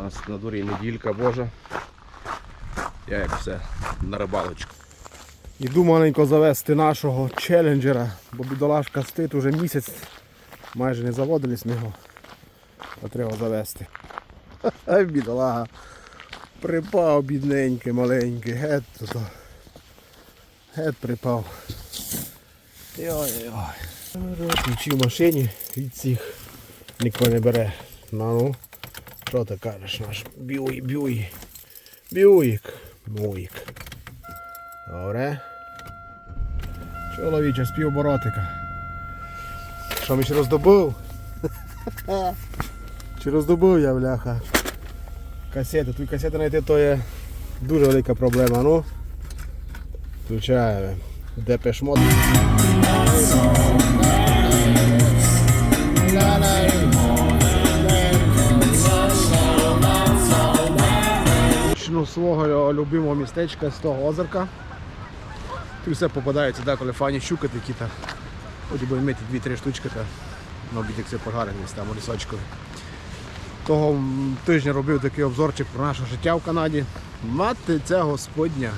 У нас на дворі неділька Божа. Я як все на рибалочку. Іду маленько завести нашого челенджера, бо бідолашка стоїть уже місяць. Майже не заводились ми його. А треба завести. Ай, бідолага. Припав бідненький, маленький, гет тут. Гет припав. Йой-йой. Ключі в машині від цих ніхто не бере. Ну, ну. Що ти кажеш наш бюй, бюй. Бюїк. Муїк. Добре. Чоловіче, з півоборотика. Що ми ще роздобув? Чи роздобув я, бляха? Касети. Тут касети знайти то є дуже велика проблема. Ну. Включаємо. Депешмот. З свого любимого містечка з того озерка. Тут все попадається деколи фані щуки такі та хоч би мити дві-три штучки та на обід як все пожарені там у лісочку. Того тижня робив такий обзорчик про наше життя в Канаді. Мати ця господня.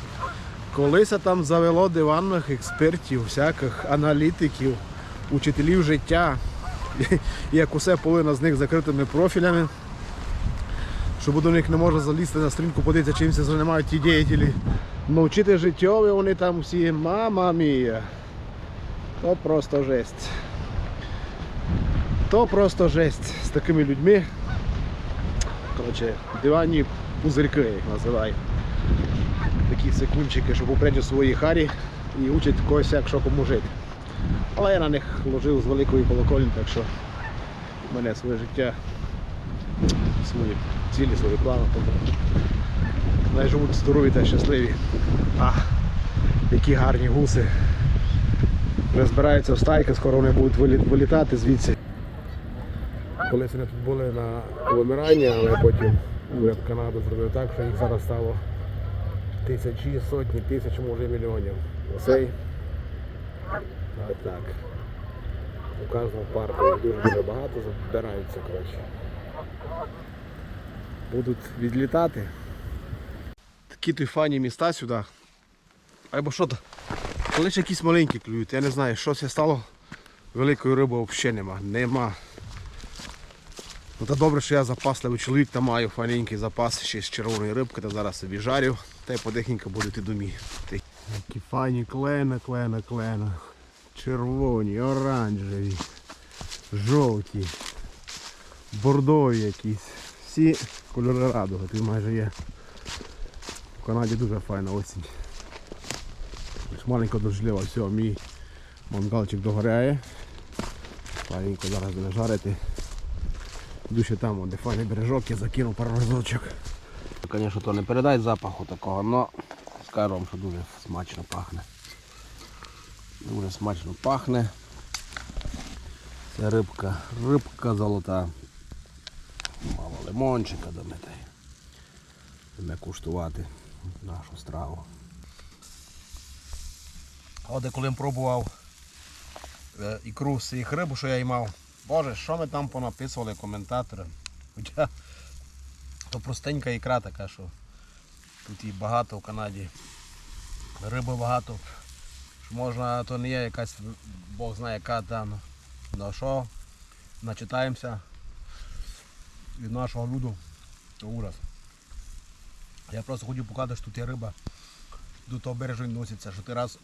Колись там завело диванних експертів, всяких аналітиків, учителів життя. Як усе половина з них закритими профілями що до них не можна залізти на сторінку, подивитися, чим це займають ті діятелі. Навчити життєві вони там всі, мама мія. То просто жесть. То просто жесть з такими людьми. Коротше, диванні пузирки їх називаю. Такі секундчики, що попереджу свої харі і учать когось як що кому жити. Але я на них ложив з великої колокольні, так що в мене своє життя свої цілі, свої плани. Тому Най живуть здорові та щасливі. А, які гарні гуси. Вже збираються в стайки, скоро вони будуть вилі- вилітати звідси. Колись вони тут були на вимиранні, але потім уряд Канади зробив так, що їх зараз стало тисячі, сотні, тисяч, може мільйонів. Оцей. Так, так. У кожного парку дуже-дуже багато збираються, коротше будуть відлітати. Такі той фані міста сюди. Або що то. Коли ж якісь маленькі клюють, я не знаю, що це стало. Великої риби взагалі нема. Нема. Ну та добре, що я запасливий чоловік та маю фаненький запас ще з червоної рибки, та зараз собі жарю, та й подехенька буду йти домі. Такі файні клена, клена, клена. Червоні, оранжеві, жовті, бордові якісь. Всі кольори радуги, тут майже є. В Канаді дуже файна осінь. Ось Маленько дождлива, все, мій мангалчик догоряє. Файненько зараз буде жарити. Йду ще там, де файний бережок, я закинув пару разочок. Звісно, то не передасть запаху такого, але скажу вам, що дуже смачно пахне. Дуже смачно пахне. Це рибка, рибка золота. Лимончика дамо Будемо куштувати нашу страву. А коли пробував е, ікру з цієї рибу, що я й мав. Боже, що ми там понаписували коментатори. Хоча то простенька ікра така, що тут її багато в Канаді. Риби багато. Що можна, то не є якась, Бог знає яка там. Ну що, начитаємося від нашого люду, то ужас. Я просто хотів показати, що тут є риба. До того бережу носиться, що ти раз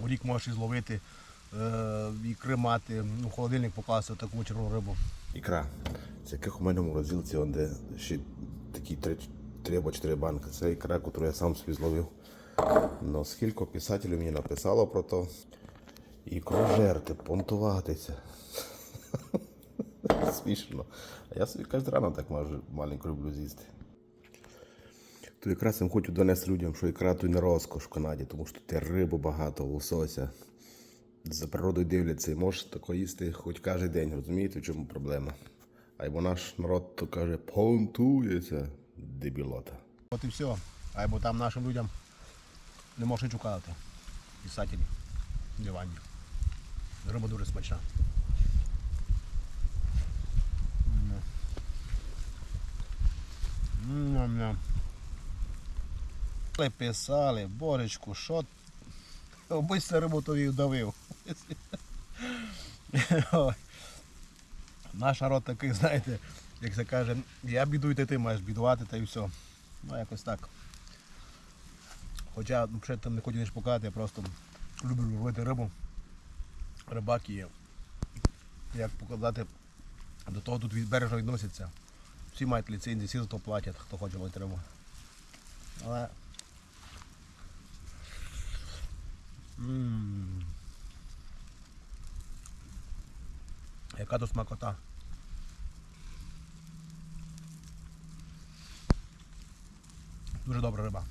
у рік можеш і зловити, е, ікри мати, ну, в холодильник покласти таку червону рибу. Ікра. Це яких у мене в морозилці, де ще такі три або чотири банки. Це ікра, яку я сам собі зловив. Но скільки писателів мені написало про то. Ікру жерти, понтуватися. Смішно. А я собі кожен рано так можу маленьку люблю з'їсти. То якраз я хочу донести людям, що ікра то й не розкош в Канаді, тому що тут є риби багато, лосося. За природою дивляться і можеш тако їсти хоч кожен день, розумієте, в чому проблема. Або наш народ то каже, понтується, дебілота. От і все. Або там нашим людям не можеш чукати. Писателі. Диванні. Риба дуже смачна. Ням-ням. Писали, Боречку, що рибу тобі вдавив. Наш народ такий, знаєте, як це каже, я бідую, ти ти маєш бідувати та і все. Ну якось так. Хоча ну, ще там не хочу ніж показати, я просто люблю ловити рибу. Рибак є. Як показати, до того тут від бережа відносяться. Всі мають ліцензії, всі за то платять, хто хоче ловити рибу. Але. Яка тут смакота. Дуже добра риба.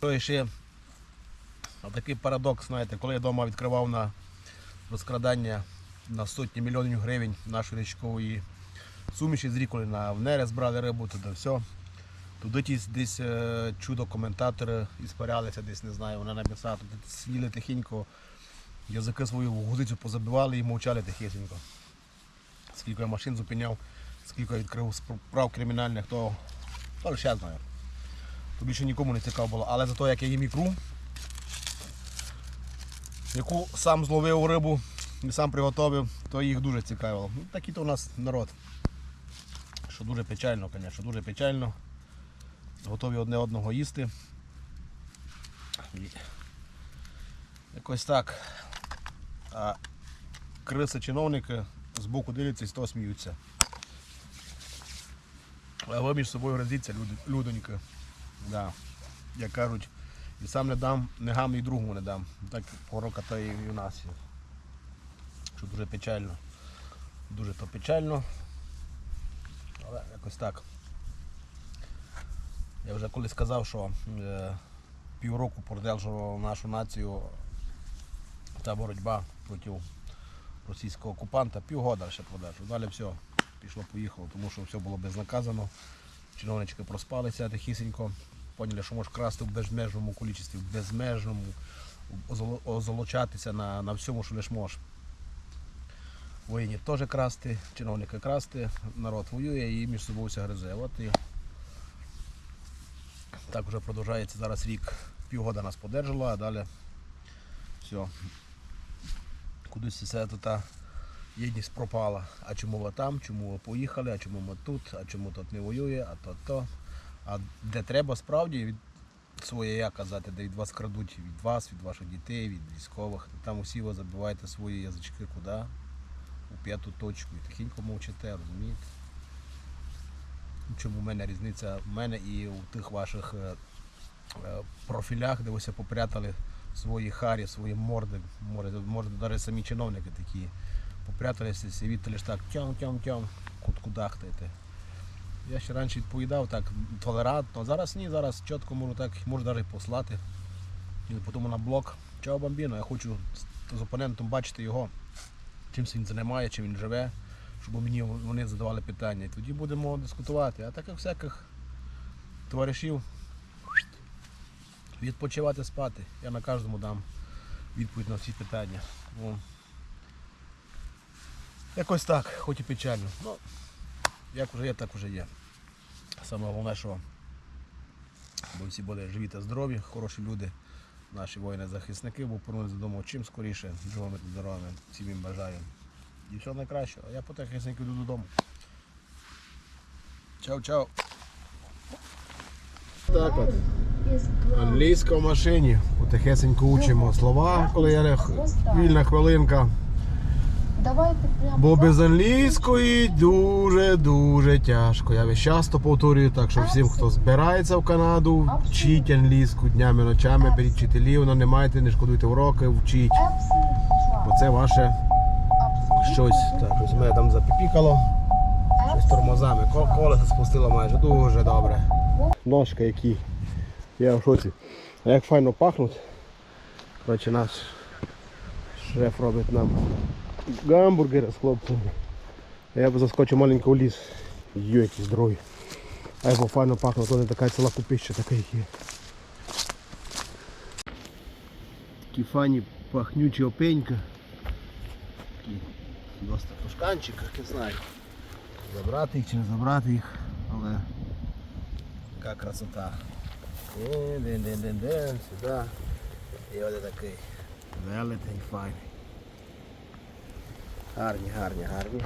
То ще такий парадокс, знаєте, коли я вдома відкривав на розкрадання на сотні мільйонів гривень нашої річкової суміші з ріколи на в нерест брали рибу, туди все. Туди ті десь е, чудо коментатори іспарялися, десь не знаю, вони написали, туди сиділи тихенько, язики свою гузицю позабивали і мовчали тихесенько. Скільки я машин зупиняв, скільки я відкрив справ кримінальних, то, то лише знаю. То більше нікому не цікаво було. Але за те, як я їм ікру, яку сам зловив рибу і сам приготовив, то їх дуже цікавило. Ну, такий то у нас народ. Що дуже печально, звісно, дуже печально. Готові одне одного їсти. І Якось так. А криси чиновники з боку дивляться і з того сміються. А ви між собою розіться, люди, людоньки. Да. Як кажуть, і сам не дам, не гам і другому не дам. Так порока та і у нас є. Що дуже печально. Дуже то печально. Але якось так. Я вже колись сказав, що е, півроку продовжувала нашу націю та боротьба проти російського окупанта. Півгода ще продовжував. Далі все, пішло, поїхало, тому що все було безнаказано. Чиновнички проспалися тихісінько, поняли, що можеш красти в безмежному кількості, в безмежному, озолочатися на, на всьому, що лиш можеш. Воїні теж красти, чиновники красти, народ воює і між собою все гризе. От і так вже продовжується зараз рік. Півгода нас подержало, а далі все. Кудись все та єдність пропала. А чому ви там, чому ви поїхали, а чому ми тут, а чому тут не воює, а то то. А де треба справді від своє казати, де від вас крадуть від вас, від ваших дітей, від військових, там усі ви забиваєте свої язички куди? У п'яту точку і тихенько мовчите, розумієте? Чому в мене різниця в мене і у тих ваших е, е, профілях, де ви попрятали свої харі, свої морди, може, навіть самі чиновники такі попряталися, сидіти лише так тям-тям-тям, куткудахтаєте. Я ще раніше відповідав так толерантно, зараз ні, зараз чітко можу так, можу навіть послати. І потім на блок. Чао бамбіно, я хочу з- опонентом бачити його, чим він займає, чим він живе, щоб мені вони задавали питання. І тоді будемо дискутувати. А таких всяких товаришів відпочивати спати. Я на кожному дам відповідь на всі питання. О. Якось так, хоч і печально. Ну, як вже є, так вже є. Саме головне, що бо всі були живі та здорові, хороші люди, наші воїни-захисники, бо повернулися додому чим скоріше, живими та здоровими. Всім їм бажаю. І всього найкращого. А я потихеньку йду додому. Чао-чао. Так от. Англійська в машині. Потихесенько учимо слова, коли є вільна хвилинка. Давайте прямо. Бо без англійської дуже-дуже тяжко. Я весь часто повторюю, так що всім, хто збирається в Канаду, вчіть англійську днями, ночами, беріть вчителів, не майте, не шкодуйте уроки, вчіть. Бо це ваше щось. Так, ось мене там запіпікало. Щось тормозами. Ко- Колесо спустило майже дуже добре. Ножка які. Я в шоці. А як файно пахнуть. Коротше, наш шеф робить нам гамбургери з хлопцями. А я б заскочив маленько в ліс. Йо, які здорові. А його файно пахне, то така ціла купища така є. Такі файні пахнючі опенька. Доста тушканчик, як не знаю. Забрати їх чи не забрати їх, але яка красота. Дин-дин-дин-дин, сюди. І ось такий велетень файний. Гарні, гарні, гарні.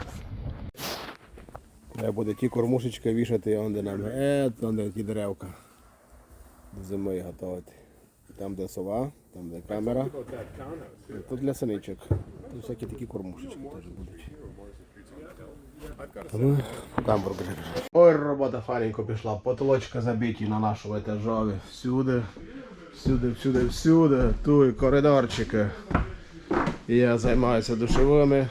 Треба буде ті кормушечки вішати, он де нам е, там де ті деревка. До зими готувати. Там де сова, там де камера. Тут для синичок. Тут всякі такі кормушечки теж будуть. Ну, гамбургери. Ой, робота файненько пішла. Потолочка забиті на нашому етажові. Всюди, всюди, всюди, всюди. Тут коридорчики. Я займаюся душовими.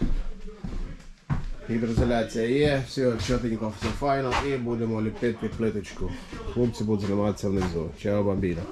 Гідроізоляція є, все чотенько, все файно і будемо ліпити плиточку. Хлопці будуть займатися внизу. Чао, бамбіно.